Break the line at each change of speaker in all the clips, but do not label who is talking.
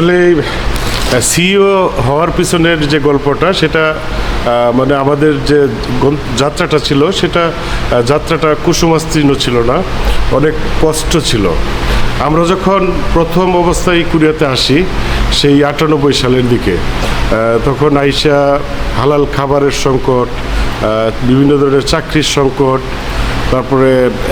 আসলে সিইও হওয়ার পিছনের যে গল্পটা, সেটা মানে আমাদের যে যাত্রাটা ছিল, সেটা যাত্রাটা কুসুমাস্তীর্ণ ছিল না, অনেক কষ্ট ছিল। আমরা যখন প্রথম অবস্থায় কুরিয়াতে আসি, সেই আটানব্বই সালের দিকে তখন আইসা হালাল খাবারের সংকট বিভিন্ন ধরনের চাকরির সংকট তারপরে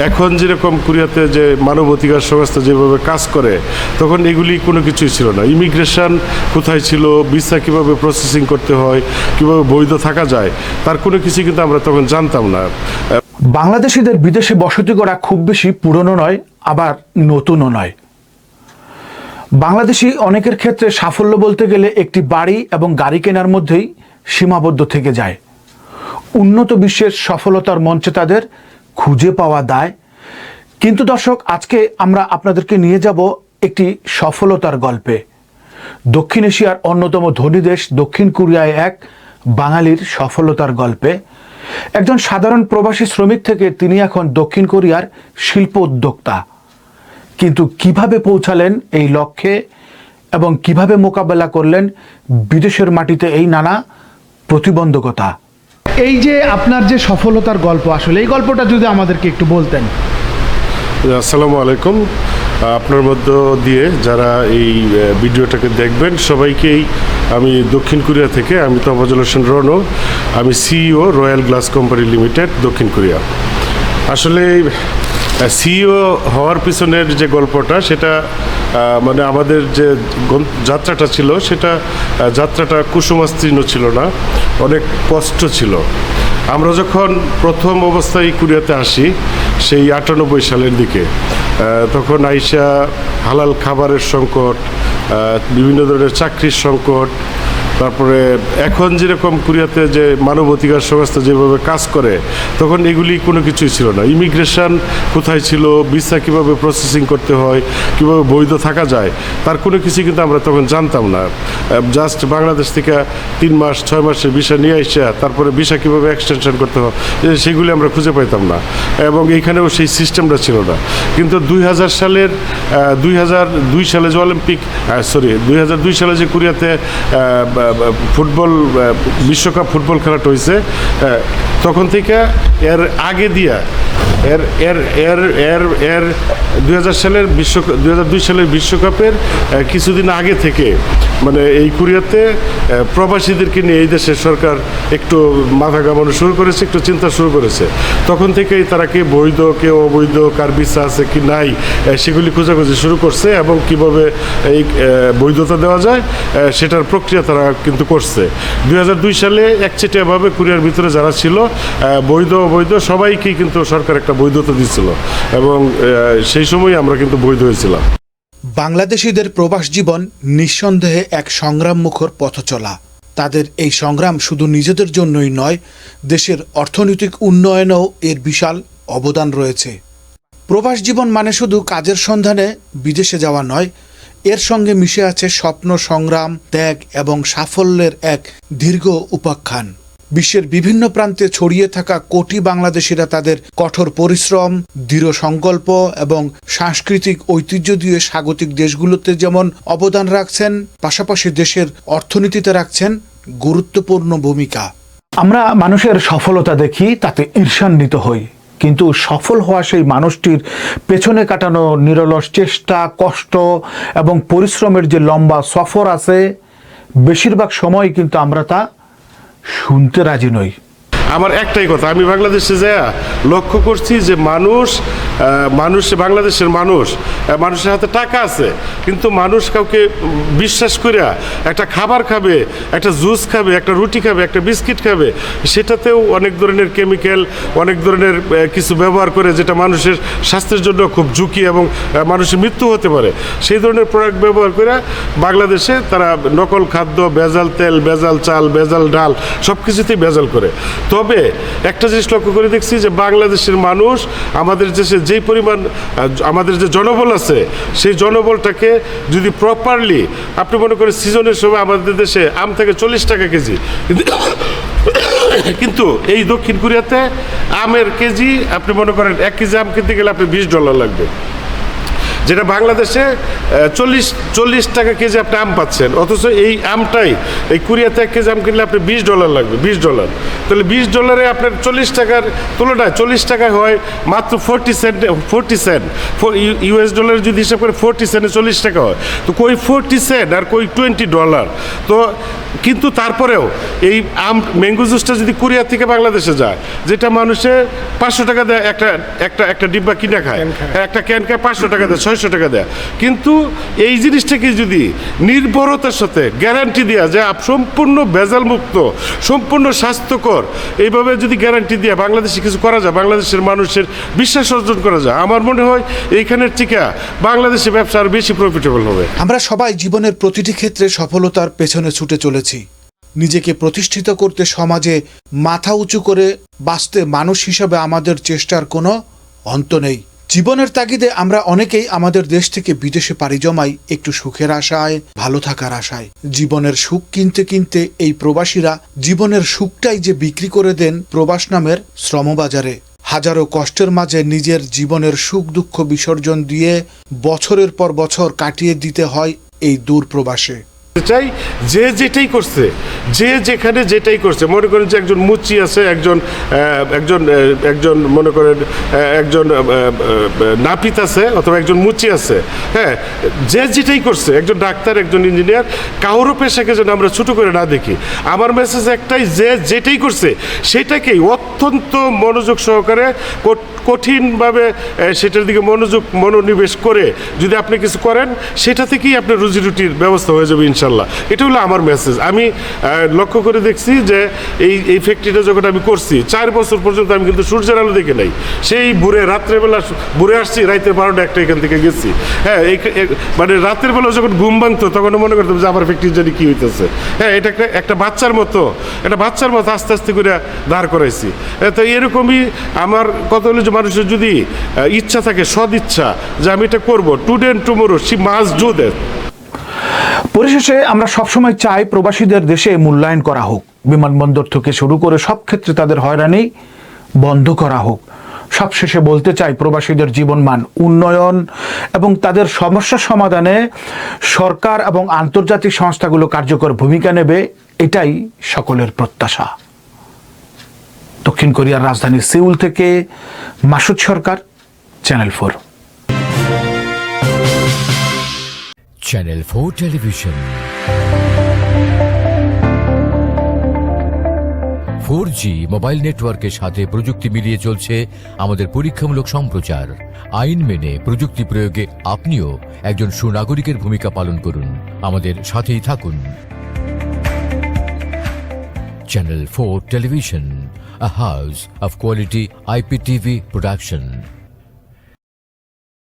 এখন যেরকম কোরিয়াতে যে মানবাধিকার সংস্থা যেভাবে কাজ করে, তখন এগুলি কোনো কিছুই ছিল না। ইমিগ্রেশন কোথায় ছিল ভিসা কীভাবে প্রসেসিং করতে হয়, কীভাবে বৈধ থাকা যায়, তার কোনো কিছু কিন্তু আমরা তখন জানতাম না।
বাংলাদেশিদের বিদেশে বসতি করা খুব বেশি পুরনো নয়, আবার নতুনও নয়। বাংলাদেশি অনেকের ক্ষেত্রে সাফল্য বলতে গেলে একটি বাড়ি এবং গাড়ি কেনার মধ্যেই সীমাবদ্ধ থেকে যায়। উন্নত বিশ্বের সফলতার মঞ্চে তাদের খুঁজে পাওয়া দায়। কিন্তু দর্শক, আজকে আমরা আপনাদেরকে নিয়ে যাব একটি সফলতার গল্পে। দক্ষিণ এশিয়ার অন্যতম ধনী দেশ দক্ষিণ কোরিয়ায় এক বাঙালির সফলতার গল্পে। একজন সাধারণ প্রবাসী শ্রমিক থেকে তিনি এখন দক্ষিণ কোরিয়ার শিল্প উদ্যোক্তা। কিন্তু কীভাবে পৌঁছালেন এই লক্ষ্যে এবং কীভাবে মোকাবেলা করলেন বিদেশের মাটিতে এই নানা প্রতিবন্ধকতা?
এই যে আপনার যে সফলতার গল্প, আসলে এই গল্পটা যদি আমাদেরকে একটু বলতেন।
আসসালামু আলাইকুম। আপনার মধ্য দিয়ে যারা এই ভিডিওটাকে দেখবেন, সবাইকেই আমি দক্ষিণ কোরিয়া থেকে, আমি তফাজুল হোসেন রনো, আমি CEO Royal Glass Company Limited, দক্ষিণ কোরিয়া। আসলে সিইও হওয়ার পিছনের যে গল্পটা, সেটা মানে আমাদের যে যাত্রাটা ছিল, সেটা যাত্রাটা কুসুমাস্তীর্ণ ছিল না। অনেক কষ্ট ছিল। আমরা যখন প্রথম অবস্থায় কুরিয়াতে আসি, সেই আটানব্বই সালের দিকে তখন আইসা হালাল খাবারের সংকট বিভিন্ন ধরনের চাকরির সংকট তারপরে এখন যেরকম কোরিয়াতে যে মানবাধিকার সংস্থা যেভাবে কাজ করে, তখন এগুলি কোনো কিছুই ছিল না। ইমিগ্রেশন কোথায় ছিল ভিসা কীভাবে প্রসেসিং করতে হয়, কীভাবে বৈধ থাকা যায়, তার কোনো কিছু কিন্তু আমরা তখন জানতাম না। জাস্ট বাংলাদেশ থেকে তিন মাস, ছয় মাসের ভিসা নিয়ে আসা তারপরে ভিসা কীভাবে এক্সটেনশন করতে হয় সেগুলি আমরা খুঁজে পাইতাম না। এবং এইখানেও সেই সিস্টেমটা ছিল না। কিন্তু দুই হাজার সালের দুই হাজার দুই সালে যে অলিম্পিক সরি দুই হাজার দুই সালে যে কোরিয়াতে ফুটবল বিশ্বকাপ ফুটবল খেলাটা হয়েছে তখন থেকে এর আগে দিয়া, এর এর এর এর এর দুই সালের বিশ্ব দুই সালের বিশ্বকাপের কিছুদিন আগে থেকে মানে এই কোরিয়াতে প্রবাসীদেরকে নিয়ে এই দেশের সরকার একটু মাথা ঘামানো শুরু করেছে, একটু চিন্তা শুরু করেছে। তখন থেকেই তারা কে বৈধ, কে অবৈধ, কার ভিসা আছে কি নাই সেগুলি খোঁজাখুঁজি শুরু করছে এবং কীভাবে এই বৈধতা দেওয়া যায় সেটার প্রক্রিয়া তারা কিন্তু করছে। দুই সালে একচেটিয়াভাবে কোরিয়ার ভিতরে যারা ছিল বৈধ অবৈধ, সবাইকেই কিন্তু সরকার একটা বৈধতা দিচ্ছিল এবং সেই সময় আমরা কিন্তু বৈধ হয়েছিলাম।
বাংলাদেশিদের প্রবাস জীবন নিঃসন্দেহে এক সংগ্রাম মুখর পথ চলা। তাদের এই সংগ্রাম শুধু নিজেদের জন্যই নয়, দেশের অর্থনৈতিক উন্নয়নেও এর বিশাল অবদান রয়েছে। প্রবাস জীবন মানে শুধু কাজের সন্ধানে বিদেশে যাওয়া নয় এর সঙ্গে মিশে আছে স্বপ্ন, সংগ্রাম, ত্যাগ এবং সাফল্যের এক দীর্ঘ উপাখ্যান। বিশ্বের বিভিন্ন প্রান্তে ছড়িয়ে থাকা কোটি বাংলাদেশিরা তাদের কঠোর পরিশ্রম, দৃঢ় সংকল্প এবং সাংস্কৃতিক ঐতিহ্য দিয়ে স্বাগতিক দেশগুলোতে যেমন অবদান রাখছেন, পাশাপাশি দেশের অর্থনীতিতে রাখছেন গুরুত্বপূর্ণ ভূমিকা। আমরা মানুষের সফলতা দেখি, তাতে ঈর্ষান্বিত হই। কিন্তু সফল হওয়া সেই মানুষটির পেছনে কাটানো নিরলস চেষ্টা, কষ্ট এবং পরিশ্রমের যে লম্বা সফর আছে, বেশিরভাগ সময় কিন্তু আমরা তা শুনতে রাজি নই।
আমার একটাই কথা, আমি বাংলাদেশে যা লক্ষ্য করছি যে মানুষ মানুষ বাংলাদেশের মানুষ মানুষের হাতে টাকা আছে, কিন্তু মানুষ কাউকে বিশ্বাস করিয়া একটা খাবার খাবে, একটা জুস খাবে, একটা রুটি খাবে, একটা বিস্কিট খাবে, সেটাতেও অনেক ধরনের কেমিক্যাল অনেক ধরনের কিছু ব্যবহার করে যেটা মানুষের স্বাস্থ্যের জন্য খুব ঝুঁকি এবং মানুষের মৃত্যু হতে পারে। সেই ধরনের প্রোডাক্ট ব্যবহার করে বাংলাদেশে তারা নকল খাদ্য, ভেজাল তেল, ভেজাল চাল, ভেজাল ডাল সব কিছুতেই ভেজাল করে। তবে একটা জিনিস লক্ষ্য করে দেখছি যে বাংলাদেশের মানুষ আমাদের দেশে যেই পরিমাণ আমাদের যে জনবল আছে, সেই জনবলটাকে যদি প্রপারলি আপনি মনে করেন সিজনের সময় আমাদের দেশে আম থেকে চল্লিশ টাকা কেজি কিন্তু এই দক্ষিণ কোরিয়াতে আমের কেজি, আপনি মনে করেন এক কেজি আম কিনতে গেলে আপনি বিশ ডলার লাগবে। যেটা বাংলাদেশে চল্লিশ চল্লিশ টাকা কেজি আপনি আম পাচ্ছেন। অথচ এই আমটাই, এই কোরিয়াতে এক কেজি আম কিনলে আপনি বিশ ডলার লাগবে, বিশ ডলার। তাহলে বিশ ডলারে আপনার চল্লিশ টাকার তুলনায় চল্লিশ টাকা হয় মাত্র forty cent forty cent US dollar যদি হিসাব করে ফোরটি সেন্টে চল্লিশ টাকা হয়। তো কই ফোরটি সেন্ট আর কই টোয়েন্টি ডলার তো কিন্তু তারপরেও এই আম ম্যাঙ্গো জুসটা যদি কোরিয়া থেকে বাংলাদেশে যায়, যেটা মানুষে পাঁচশো টাকা দেয় একটা একটা একটা ডিব্বা কিনে খায়। একটা ক্যান খায় পাঁচশো টাকা দেয় ছয়শো টাকা দেয়। কিন্তু এই জিনিসটাকে যদি নির্ভরতার সাথে গ্যারান্টি দেওয়া যে আপ- সম্পূর্ণ ভেজাল মুক্ত সম্পূর্ণ স্বাস্থ্যকর এইভাবে যদি গ্যারান্টি দিয়ে বাংলাদেশে কিছু করা যায় বাংলাদেশের মানুষের বিশ্বাস অর্জন করা যায় আমার মনে হয় এইখানের টিকা বাংলাদেশে ব্যবসা আরও বেশি প্রফিটেবল হবে।
আমরা সবাই জীবনের প্রতিটি ক্ষেত্রে সফলতার পেছনে ছুটে চলেছি। নিজেকে প্রতিষ্ঠিত করতে সমাজে মাথা উঁচু করে বাঁচতে মানুষ হিসাবে আমাদের চেষ্টার কোনো অন্ত নেই। জীবনের তাগিদে আমরা অনেকেই আমাদের দেশ থেকে বিদেশে পাড়ি জমাই একটু সুখের আশায়, ভালো থাকার আশায়। জীবনের সুখ কিনতে কিনতে এই প্রবাসীরা জীবনের সুখটাই যে বিক্রি করে দেন প্রবাস নামের শ্রমবাজারে। হাজারো কষ্টের মাঝে নিজের জীবনের সুখ দুঃখ বিসর্জন দিয়ে বছরের পর বছর কাটিয়ে দিতে হয় এই দূর প্রবাসে।
চাই, যে যেটাই করছে, যে যেখানে যেটাই করছে, মনে করেন যে একজন মুচি আছে, একজন একজন একজন মনে করেন একজন নাপিত আছে অথবা একজন মুচি আছে হ্যাঁ যে যেটাই করছে, একজন ডাক্তার, একজন ইঞ্জিনিয়ার, কারোর পেশাকে যেন আমরা ছোটো করে না দেখি। আমার মেসেজ একটাই, যে যেটাই করছে, সেটাকেই অত্যন্ত মনোযোগ সহকারে কঠ- কঠিনভাবে সেটার দিকে মনোযোগ মনোনিবেশ করে যদি আপনি কিছু করেন সেটা থেকেই আপনার রুজি রুটির ব্যবস্থা হয়ে যাবে ইনশাল্লাহ। এটা হলো আমার মেসেজ আমি লক্ষ্য করে দেখছি যে এই এই ফ্যাক্টরিটা যখন আমি করছি চার বছর পর্যন্ত আমি কিন্তু সূর্যের আলো দেখে নাই। সেই ভোরে রাত্রেবেলা ভোরে আসছি রাইতে বারোটা একটা এখান থেকে গেছি। হ্যাঁ এই মানে রাতের বেলা যখন ঘুম ভাঙতো তখন মনে করতাম যে আমার ফ্যাক্টরি জানি কী হইতেছে। হ্যাঁ এটা একটা একটা বাচ্চার মতো একটা বাচ্চার মতো আস্তে আস্তে করে দাঁড় করাইছি। হ্যাঁ, তো এরকমই আমার কথা হলো যে মানুষের যদি ইচ্ছা থাকে সদ ইচ্ছা যে আমি এটা করব টুডে অ্যান্ড টুমোরো সি মাস ডু
পরিশেষে আমরা সবসময় চাই প্রবাসীদের দেশে মূল্যায়ন করা হোক, বিমানবন্দর থেকে শুরু করে সব ক্ষেত্রে তাদের হয়রানি বন্ধ করা হোক। সবশেষে বলতে চাই প্রবাসীদের জীবনমান উন্নয়ন এবং তাদের সমস্যা সমাধানে সরকার এবং আন্তর্জাতিক সংস্থাগুলো কার্যকর ভূমিকা নেবে, এটাই সকলের প্রত্যাশা। দক্ষিণ কোরিয়ার রাজধানী সিউল থেকে Masud Sarkar channel four
channel four television four G mobile নেটওয়ার্কের সাথে প্রযুক্তি মিলিয়ে চলছে আমাদের পরীক্ষামূলক সম্প্রচার। আইন মেনে প্রযুক্তি প্রয়োগে আপনিও একজন সুনাগরিকের ভূমিকা পালন করুন। আমাদের সাথেই থাকুন। Channel four television a house of quality IPTV production.